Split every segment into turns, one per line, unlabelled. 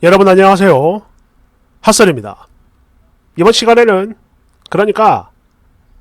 여러분 안녕하세요. 핫설입니다. 이번 시간에는 그러니까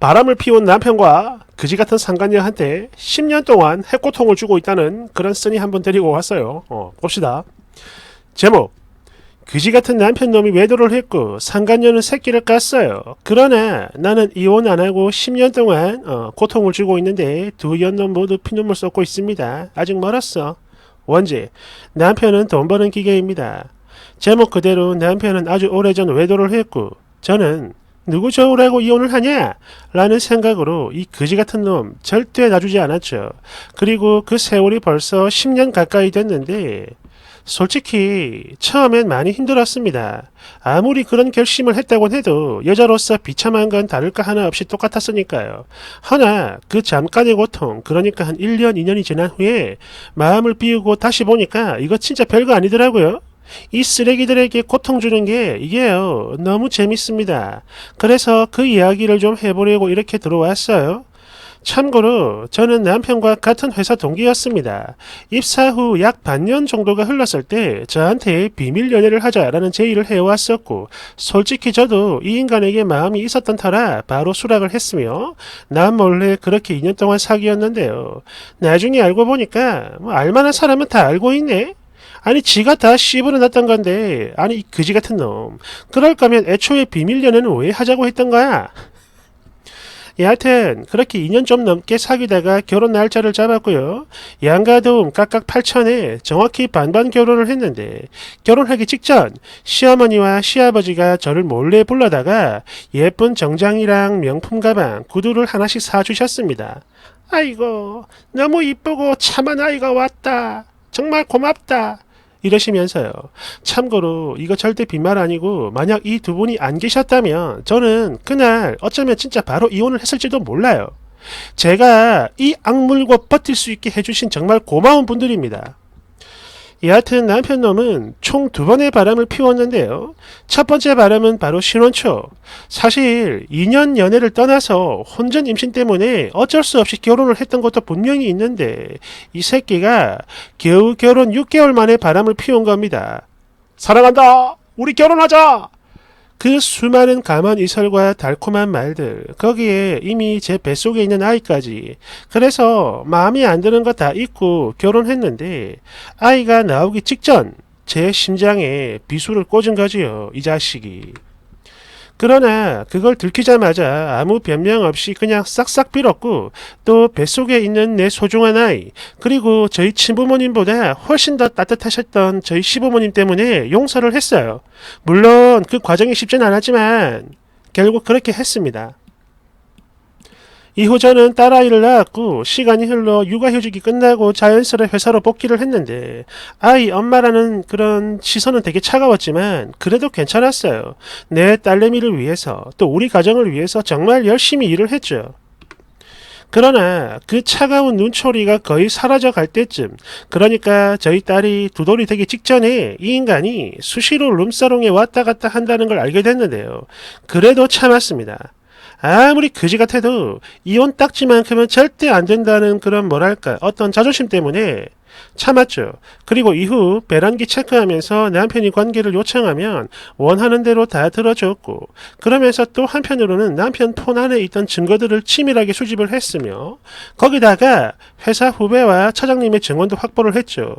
바람을 피운 남편과 그지 같은 상간녀한테 10년 동안 해고통을 주고 있다는 그런 쓰니 한번 데리고 왔어요. 어, 봅시다. 제목 그지 같은 남편 놈이 외도를 했고 상간녀는 새끼를 깠어요. 그러나 나는 이혼 안 하고 10년 동안 어, 고통을 주고 있는데 두 연놈 모두 피눈물 쏟고 있습니다. 아직 멀었어. 원지 남편은 돈 버는 기계입니다. 제목 그대로 남편은 아주 오래전 외도를 했고 저는 누구 좋으라고 이혼을 하냐? 라는 생각으로 이 거지 같은 놈 절대 놔주지 않았죠. 그리고 그 세월이 벌써 10년 가까이 됐는데 솔직히 처음엔 많이 힘들었습니다. 아무리 그런 결심을 했다고 해도 여자로서 비참한 건 다를 까 하나 없이 똑같았으니까요. 허나 그 잠깐의 고통, 그러니까 한 1년, 2년이 지난 후에 마음을 비우고 다시 보니까 이거 진짜 별거 아니더라고요. 이 쓰레기들에게 고통 주는 게 이게요 너무 재밌습니다. 그래서 그 이야기를 좀 해보려고 이렇게 들어왔어요. 참고로 저는 남편과 같은 회사 동기였습니다. 입사 후 약 반년 정도가 흘렀을 때 저한테 비밀 연애를 하자라는 제의를 해왔었고 솔직히 저도 이 인간에게 마음이 있었던 터라 바로 수락을 했으며 난 몰래 그렇게 2년 동안 사귀었는데요. 나중에 알고 보니까 뭐 알만한 사람은 다 알고 있네. 아니 지가 다 씹으려 놨던 건데. 아니 이 그지 같은 놈. 그럴 거면 애초에 비밀 연애는 왜 하자고 했던 거야? 여하튼 그렇게 2년 좀 넘게 사귀다가 결혼 날짜를 잡았고요. 양가 도움 각각 8천에 정확히 반반 결혼을 했는데 결혼하기 직전 시어머니와 시아버지가 저를 몰래 불러다가 예쁜 정장이랑 명품 가방 구두를 하나씩 사주셨습니다. 아이고 너무 이쁘고 참한 아이가 왔다. 정말 고맙다 이러시면서요. 참고로 이거 절대 빈말 아니고 만약 이 두 분이 안 계셨다면 저는 그날 어쩌면 진짜 바로 이혼을 했을지도 몰라요. 제가 이 악물고 버틸 수 있게 해주신 정말 고마운 분들입니다. 여하튼 남편 놈은 총 두 번의 바람을 피웠는데요. 첫 번째 바람은 바로 신혼 초. 사실 2년 연애를 떠나서 혼전 임신 때문에 어쩔 수 없이 결혼을 했던 것도 분명히 있는데 이 새끼가 겨우 결혼 6개월 만에 바람을 피운 겁니다. 사랑한다. 우리 결혼하자. 그 수많은 감한 이설과 달콤한 말들, 거기에 이미 제 뱃속에 있는 아이까지. 그래서 마음이 안 드는 거 다 잊고 결혼했는데, 아이가 나오기 직전 제 심장에 비수를 꽂은 거지요, 이 자식이. 그러나 그걸 들키자마자 아무 변명 없이 그냥 싹싹 빌었고 또 뱃속에 있는 내 소중한 아이 그리고 저희 친부모님보다 훨씬 더 따뜻하셨던 저희 시부모님 때문에 용서를 했어요. 물론 그 과정이 쉽진 않았지만 결국 그렇게 했습니다. 이후 저는 딸아이를 낳았고 시간이 흘러 육아휴직이 끝나고 자연스레 회사로 복귀를 했는데 아이 엄마라는 그런 시선은 되게 차가웠지만 그래도 괜찮았어요. 내 딸내미를 위해서 또 우리 가정을 위해서 정말 열심히 일을 했죠. 그러나 그 차가운 눈초리가 거의 사라져 갈 때쯤 그러니까 저희 딸이 두 돌이 되기 직전에 이 인간이 수시로 룸사롱에 왔다 갔다 한다는 걸 알게 됐는데요. 그래도 참았습니다. 아무리 그지 같아도 이혼 딱지만큼은 절대 안 된다는 그런 뭐랄까 어떤 자존심 때문에 참았죠. 그리고 이후 배란기 체크하면서 남편이 관계를 요청하면 원하는 대로 다 들어줬고 그러면서 또 한편으로는 남편 폰 안에 있던 증거들을 치밀하게 수집을 했으며 거기다가 회사 후배와 차장님의 증언도 확보를 했죠.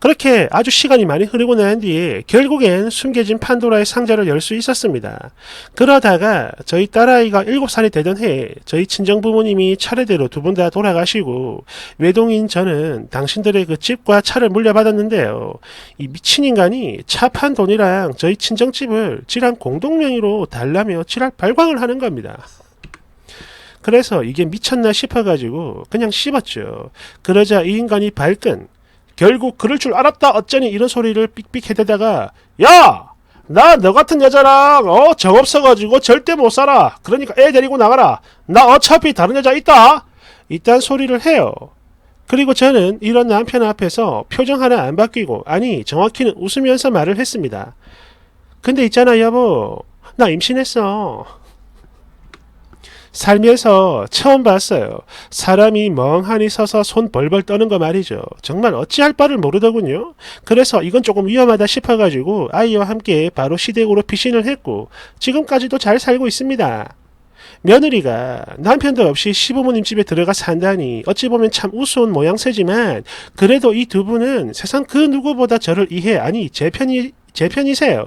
그렇게 아주 시간이 많이 흐르고 난 뒤에 결국엔 숨겨진 판도라의 상자를 열 수 있었습니다. 그러다가 저희 딸아이가 7살이 되던 해에 저희 친정 부모님이 차례대로 두 분 다 돌아가시고 외동인 저는 당신들의 그 집과 차를 물려받았는데요. 이 미친 인간이 차 판 돈이랑 저희 친정집을 지랑 공동명의로 달라며 지랄 발광을 하는 겁니다. 그래서 이게 미쳤나 싶어가지고 그냥 씹었죠. 그러자 이 인간이 발끈. 결국 그럴 줄 알았다 어쩌니 이런 소리를 삑삑 해대다가 야! 나 너 같은 여자랑 어 정 없어가지고 절대 못 살아. 그러니까 애 데리고 나가라. 나 어차피 다른 여자 있다. 이딴 소리를 해요. 그리고 저는 이런 남편 앞에서 표정 하나 안 바뀌고 아니 정확히는 웃으면서 말을 했습니다. 근데 있잖아 여보 나 임신했어. 살면서 처음 봤어요. 사람이 멍하니 서서 손 벌벌 떠는 거 말이죠. 정말 어찌할 바를 모르더군요. 그래서 이건 조금 위험하다 싶어가지고 아이와 함께 바로 시댁으로 피신을 했고 지금까지도 잘 살고 있습니다. 며느리가 남편도 없이 시부모님 집에 들어가 산다니 어찌 보면 참 우스운 모양새지만 그래도 이 두 분은 세상 그 누구보다 저를 이해 아니 제 편이 제 편이세요.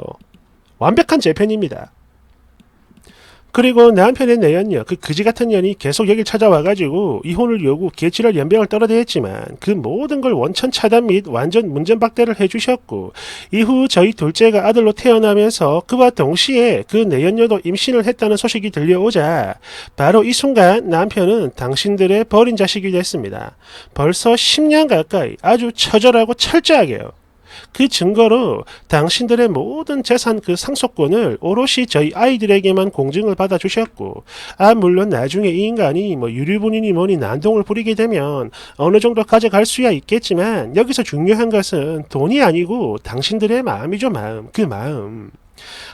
완벽한 제 편입니다. 그리고 남편의 내연녀, 그 그지 같은 년이 계속 여길 찾아와가지고 이혼을 요구, 개치를 연병을 떨어대했지만 그 모든 걸 원천 차단 및 완전 문전박대를 해주셨고 이후 저희 둘째가 아들로 태어나면서 그와 동시에 그 내연녀도 임신을 했다는 소식이 들려오자 바로 이 순간 남편은 당신들의 버린 자식이 됐습니다. 벌써 10년 가까이 아주 처절하고 철저하게요. 그 증거로 당신들의 모든 재산 그 상속권을 오롯이 저희 아이들에게만 공증을 받아 주셨고, 아, 물론 나중에 이 인간이 뭐 유류분이니 뭐니 난동을 부리게 되면 어느 정도 가져갈 수야 있겠지만, 여기서 중요한 것은 돈이 아니고 당신들의 마음이죠, 마음. 그 마음.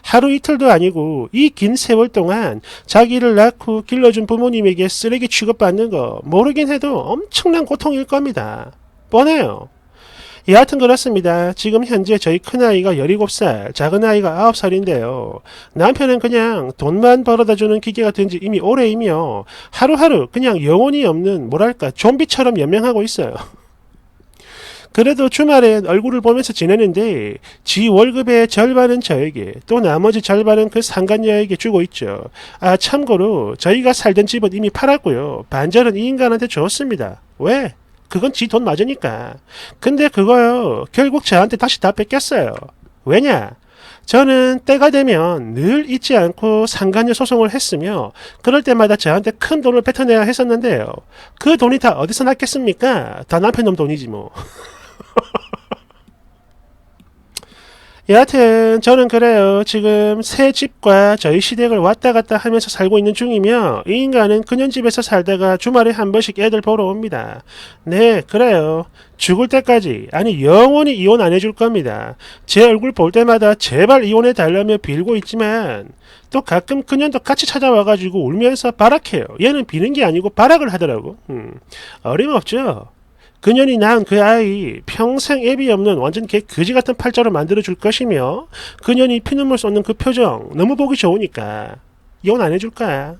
하루 이틀도 아니고 이 긴 세월 동안 자기를 낳고 길러준 부모님에게 쓰레기 취급받는 거 모르긴 해도 엄청난 고통일 겁니다. 뻔해요. 여하튼 그렇습니다. 지금 현재 저희 큰아이가 17살, 작은아이가 9살인데요. 남편은 그냥 돈만 벌어다주는 기계가 된 지 이미 오래이며 하루하루 그냥 영혼이 없는 뭐랄까 좀비처럼 연명하고 있어요. 그래도 주말엔 얼굴을 보면서 지내는데 지 월급의 절반은 저에게 또 나머지 절반은 그 상간녀에게 주고 있죠. 아 참고로 저희가 살던 집은 이미 팔았고요. 반절은 이 인간한테 줬습니다. 왜? 그건 지 돈 맞으니까. 근데 그거요, 결국 저한테 다시 다 뺏겼어요. 왜냐? 저는 때가 되면 늘 잊지 않고 상간녀 소송을 했으며 그럴 때마다 저한테 큰 돈을 뱉어내야 했었는데요. 그 돈이 다 어디서 났겠습니까? 다 남편 놈 돈이지 뭐. 여하튼 저는 그래요. 지금 새 집과 저희 시댁을 왔다 갔다 하면서 살고 있는 중이며 이 인간은 그년 집에서 살다가 주말에 한 번씩 애들 보러 옵니다. 네, 그래요. 죽을 때까지 아니 영원히 이혼 안 해줄 겁니다. 제 얼굴 볼 때마다 제발 이혼해 달라며 빌고 있지만 또 가끔 그년도 같이 찾아와가지고 울면서 바락해요. 얘는 비는 게 아니고 바락을 하더라고. 음, 어림없죠. 그년이 낳은 그 아이 평생 애비 없는 완전 개 그지 같은 팔자로 만들어 줄 것이며 그년이 피눈물 쏟는 그 표정 너무 보기 좋으니까 이혼 안 해줄 거야.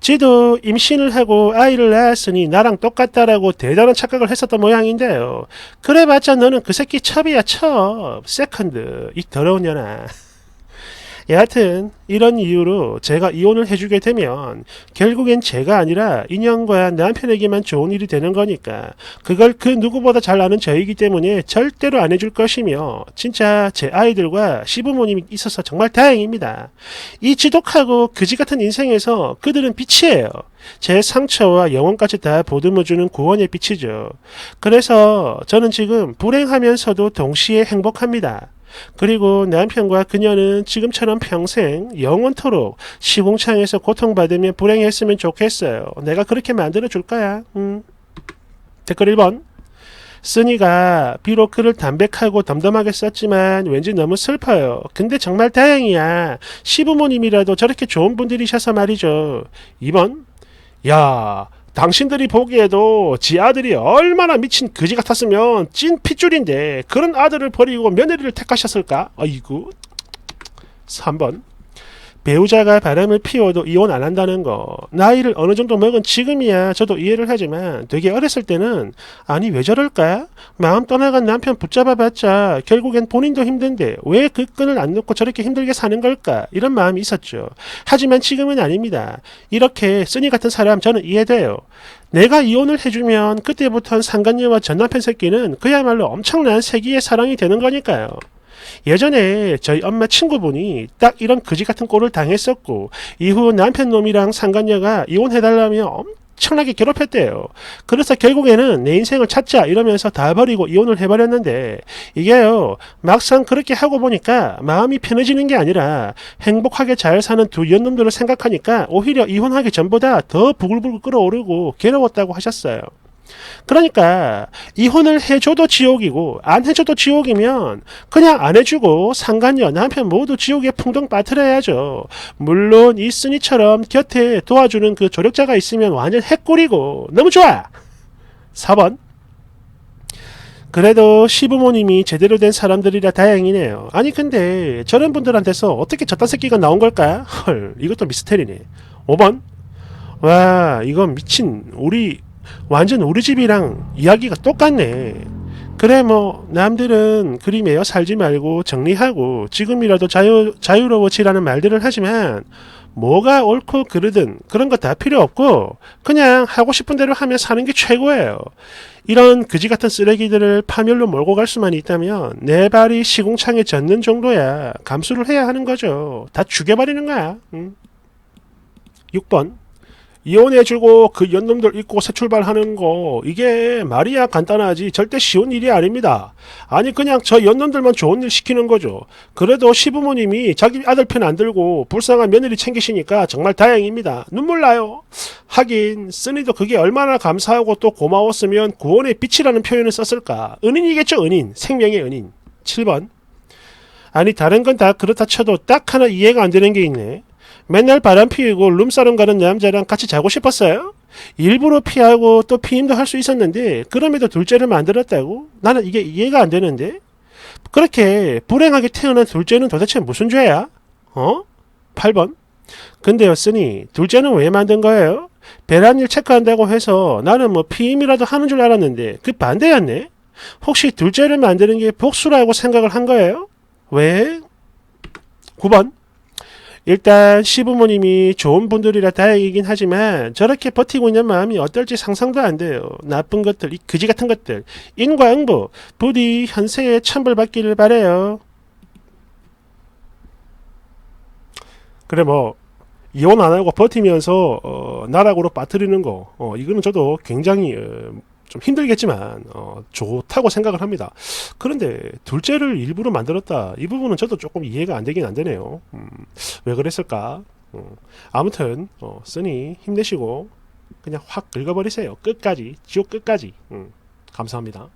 지도 임신을 하고 아이를 낳았으니 나랑 똑같다라고 대단한 착각을 했었던 모양인데요. 그래봤자 너는 그 새끼 첩이야 첩. 세컨드 이 더러운 년아. 여하튼 이런 이유로 제가 이혼을 해주게 되면 결국엔 제가 아니라 인형과 남편에게만 좋은 일이 되는 거니까 그걸 그 누구보다 잘 아는 저이기 때문에 절대로 안 해줄 것이며 진짜 제 아이들과 시부모님이 있어서 정말 다행입니다. 이 지독하고 그지 같은 인생에서 그들은 빛이에요. 제 상처와 영혼까지 다 보듬어주는 구원의 빛이죠. 그래서 저는 지금 불행하면서도 동시에 행복합니다. 그리고 남편과 그녀는 지금처럼 평생 영원토록 시궁창에서 고통받으며 불행했으면 좋겠어요. 내가 그렇게 만들어 줄 거야. 음. 댓글 1번. 쓰니가 비록 글을 담백하고 덤덤하게 썼지만 왠지 너무 슬퍼요. 근데 정말 다행이야. 시부모님이라도 저렇게 좋은 분들이셔서 말이죠. 2번. 야, 당신들이 보기에도 지 아들이 얼마나 미친 그지 같았으면 찐 핏줄인데 그런 아들을 버리고 며느리를 택하셨을까? 아이고. 3번. 배우자가 바람을 피워도 이혼 안 한다는 거. 나이를 어느 정도 먹은 지금이야 저도 이해를 하지만 되게 어렸을 때는 아니 왜 저럴까? 마음 떠나간 남편 붙잡아봤자 결국엔 본인도 힘든데 왜 그 끈을 안 놓고 저렇게 힘들게 사는 걸까? 이런 마음이 있었죠. 하지만 지금은 아닙니다. 이렇게 쓰니 같은 사람 저는 이해돼요. 내가 이혼을 해주면 그때부터는 상간녀와 전 남편 새끼는 그야말로 엄청난 세기의 사랑이 되는 거니까요. 예전에 저희 엄마 친구분이 딱 이런 그지 같은 꼴을 당했었고 이후 남편 놈이랑 상간녀가 이혼해달라며 엄청나게 괴롭혔대요. 그래서 결국에는 내 인생을 찾자 이러면서 다 버리고 이혼을 해버렸는데 이게요 막상 그렇게 하고 보니까 마음이 편해지는 게 아니라 행복하게 잘 사는 두 연놈들을 생각하니까 오히려 이혼하기 전보다 더 부글부글 끓어오르고 괴로웠다고 하셨어요. 그러니까 이혼을 해줘도 지옥이고 안 해줘도 지옥이면 그냥 안 해주고 상간녀 남편 모두 지옥에 풍덩 빠뜨려야죠. 물론 이순이처럼 곁에 도와주는 그 조력자가 있으면 완전 핵꿀이고 너무 좋아. 4번 그래도 시부모님이 제대로 된 사람들이라 다행이네요. 아니 근데 저런 분들한테서 어떻게 저딴 새끼가 나온 걸까? 헐 이것도 미스테리네. 5번 와 이건 미친 우리 완전 우리 집이랑 이야기가 똑같네. 그래 뭐 남들은 매여 살지 말고 정리하고 지금이라도 자유 자유로워지라는 말들을 하지만 뭐가 옳고 그르든 그런 거 다 필요 없고 그냥 하고 싶은 대로 하면 사는 게 최고예요. 이런 그지 같은 쓰레기들을 파멸로 몰고 갈 수만 있다면 내 발이 시궁창에 젖는 정도야 감수를 해야 하는 거죠. 다 죽여버리는 거야. 응? 6번 이혼해주고 그 연놈들 잊고 새 출발하는 거 이게 말이야 간단하지 절대 쉬운 일이 아닙니다. 아니 그냥 저 연놈들만 좋은 일 시키는 거죠. 그래도 시부모님이 자기 아들 편 안 들고 불쌍한 며느리 챙기시니까 정말 다행입니다. 눈물 나요. 하긴 쓰니도 그게 얼마나 감사하고 또 고마웠으면 구원의 빛이라는 표현을 썼을까. 은인이겠죠 은인. 생명의 은인. 7번 아니 다른 건 다 그렇다 쳐도 딱 하나 이해가 안 되는 게 있네. 맨날 바람 피우고 룸사롱 가는 남자랑 같이 자고 싶었어요? 일부러 피하고 또 피임도 할 수 있었는데 그럼에도 둘째를 만들었다고? 나는 이게 이해가 안 되는데? 그렇게 불행하게 태어난 둘째는 도대체 무슨 죄야? 어? 8번 근데요 쓰니 둘째는 왜 만든 거예요? 배란일 체크한다고 해서 나는 뭐 피임이라도 하는 줄 알았는데 그 반대였네? 혹시 둘째를 만드는 게 복수라고 생각을 한 거예요? 왜? 9번 일단 시부모님이 좋은 분들이라 다행이긴 하지만 저렇게 버티고 있는 마음이 어떨지 상상도 안 돼요. 나쁜 것들, 이 그지 같은 것들. 인과응보, 부디 현세에 천벌받기를 바래요. 그래 뭐 이혼 안 하고 버티면서 어, 나락으로 빠뜨리는 거, 어, 이거는 저도 굉장히 어, 좀 힘들겠지만 어, 좋다고 생각을 합니다. 그런데 둘째를 일부러 만들었다. 이 부분은 저도 조금 이해가 안 되긴 안 되네요. 음, 왜 그랬을까? 어, 아무튼 어, 쓰니 힘내시고 그냥 확 긁어버리세요. 끝까지 지옥 끝까지. 음, 감사합니다.